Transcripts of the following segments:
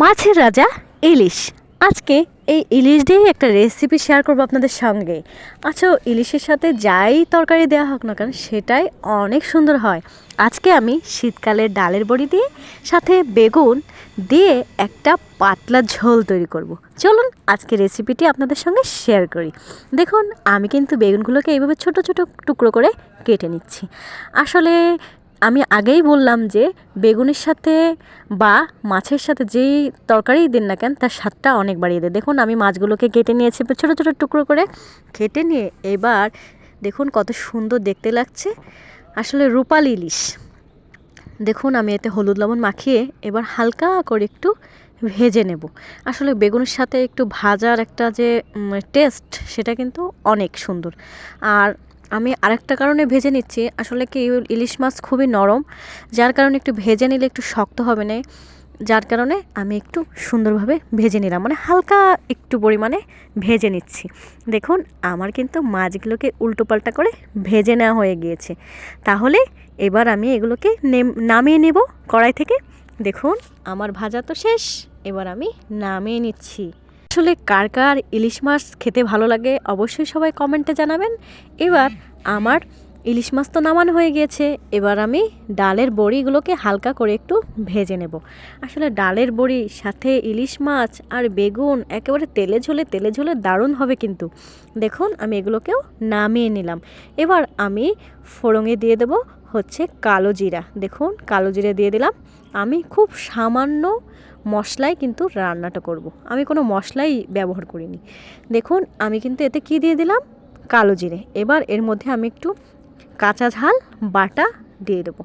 মাছের রাজা ইলিশ। আজকে এই ইলিশ দিয়েই একটা রেসিপি শেয়ার করব আপনাদের সঙ্গে। আচ্ছা ইলিশের সাথে যাই তরকারি দেওয়া হোক না কেন, সেটাই অনেক সুন্দর হয়। আজকে আমি শীতকালের ডালের বড়ি দিয়ে, সাথে বেগুন দিয়ে একটা পাতলা ঝোল তৈরি করব। চলুন আজকে রেসিপিটি আপনাদের সঙ্গে শেয়ার করি। দেখুন, আমি কিন্তু বেগুনগুলোকে এইভাবে ছোট ছোট টুকরো করে কেটে নিচ্ছি। আসলে আমি আগেই বললাম যে বেগুনের সাথে বা মাছের সাথে যেই তরকারি দিন না কেন, তার স্বাদটা অনেক বাড়িয়ে দেয়। দেখুন, আমি মাছগুলোকে কেটে নিয়েছি ছোটো ছোটো টুকরো করে। কেটে নিয়ে এবার দেখুন কত সুন্দর দেখতে লাগছে। আসলে রূপাল ইলিশ। দেখুন, আমি এতে হলুদ লবণ মাখিয়ে এবার হালকা করে একটু ভেজে নেব। আসলে বেগুনের সাথে একটু ভাজার একটা যে টেস্ট সেটা কিন্তু অনেক সুন্দর। আর আমি আরেকটা কারণে ভেজে নিচ্ছি। আসলে কি, ইলিশ মাছ খুবই নরম, যার কারণে একটু ভেজে নিলে একটু শক্ত হবে না, যার কারণে আমি একটু সুন্দরভাবে ভেজে নিলাম। মানে হালকা একটু পরিমাণে ভেজে নিচ্ছি। দেখুন, আমার কিন্তু মাছগুলোকে উল্টো পাল্টা করে ভেজে নেওয়া হয়ে গিয়েছে। তাহলে এবার আমি এগুলোকে নামিয়ে নেব কড়াই থেকে। দেখুন, আমার ভাজা তো শেষ, এবার আমি নামিয়ে নিচ্ছি। আসলে কার কার ইলিশ মাছ খেতে ভালো লাগে অবশ্যই সবাই কমেন্টে জানাবেন। এবার আমার ইলিশ মাছ তো নামানো হয়ে গিয়েছে। এবার আমি ডালের বড়িগুলোকে হালকা করে একটু ভেজে নেব। আসলে ডালের বড়ি, সাথে ইলিশ মাছ আর বেগুন, একেবারে তেলে ঝোলে তেলে ঝোলে দারুণ হবে কিন্তু। দেখুন, আমি এগুলোকেও নামিয়ে নিলাম। এবার আমি ফোড়ঙে দিয়ে দেব হচ্ছে কালো জিরা। দেখুন, কালো জিরা দিয়ে দিলাম। আমি খুব সামান্য মশলাই কিন্তু রান্নাটা করব। আমি কোনো মশলাই ব্যবহার করিনি। দেখুন, আমি কিন্তু এতে কি দিয়ে দিলাম? কালো জিরে। এবার এর মধ্যে আমি একটু কাঁচা ঝাল, বাটা দিয়ে দেবো।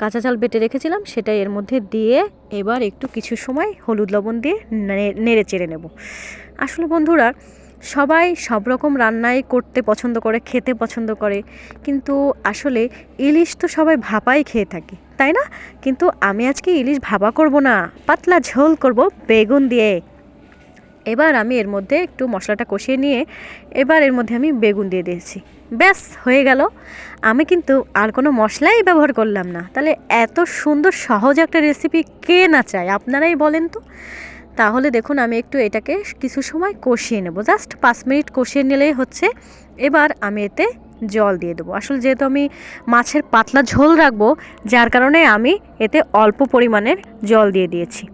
কাঁচা ঝাল বেটে রেখেছিলাম সেটা এর মধ্যে দিয়ে এবার একটু কিছু সময় হলুদ লবণ দিয়ে নেড়ে চেড়ে নেব। আসলে বন্ধুরা, সবাই সব রকম রান্নাই করতে পছন্দ করে, খেতে পছন্দ করে, কিন্তু আসলে ইলিশ তো সবাই ভাপাই খেয়ে থাকে, তাই না? কিন্তু আমি আজকে ইলিশ ভাপা করব না, পাতলা ঝোল করব বেগুন দিয়ে। এবার আমি এর মধ্যে একটু মশলাটা কষিয়ে নিয়ে এবার এর মধ্যে আমি বেগুন দিয়ে দিয়েছি। ব্যাস, হয়ে গেল। আমি কিন্তু আর কোনো মশলাই ব্যবহার করলাম না। তাহলে এত সুন্দর সহজ একটা রেসিপি কে না চায়? আপনারাই বলেন তো। তাহলে দেখুন, আমি একটু এটাকে কিছু সময় কষিয়ে নেব। জাস্ট পাঁচ মিনিট কষিয়ে নিলেই হচ্ছে। এবার আমি এতে জল দিয়ে দেবো। আসলে যেহেতু আমি মাছের পাতলা ঝোল রাখব, যার কারণে আমি এতে অল্প পরিমাণের জল দিয়ে দিয়েছি।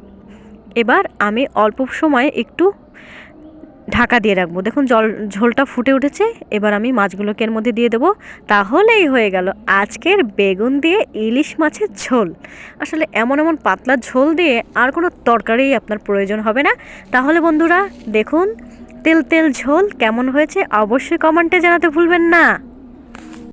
এবার আমি অল্প সময়ে একটু ঢাকা দিয়ে রাখব। দেখুন জল, ঝোলটা ফুটে উঠেছে, এবার আমি মাছগুলোকে এর মধ্যে দিয়ে দেবো। তাহলেই হয়ে গেল আজকের বেগুন দিয়ে ইলিশ মাছের ঝোল। আসলে এমন এমন পাতলা ঝোল দিয়ে আর কোনো তরকারি আপনার প্রয়োজন হবে না। তাহলে বন্ধুরা, দেখুন, তেল তেল ঝোল কেমন হয়েছে অবশ্যই কমেন্টে জানাতে ভুলবেন না।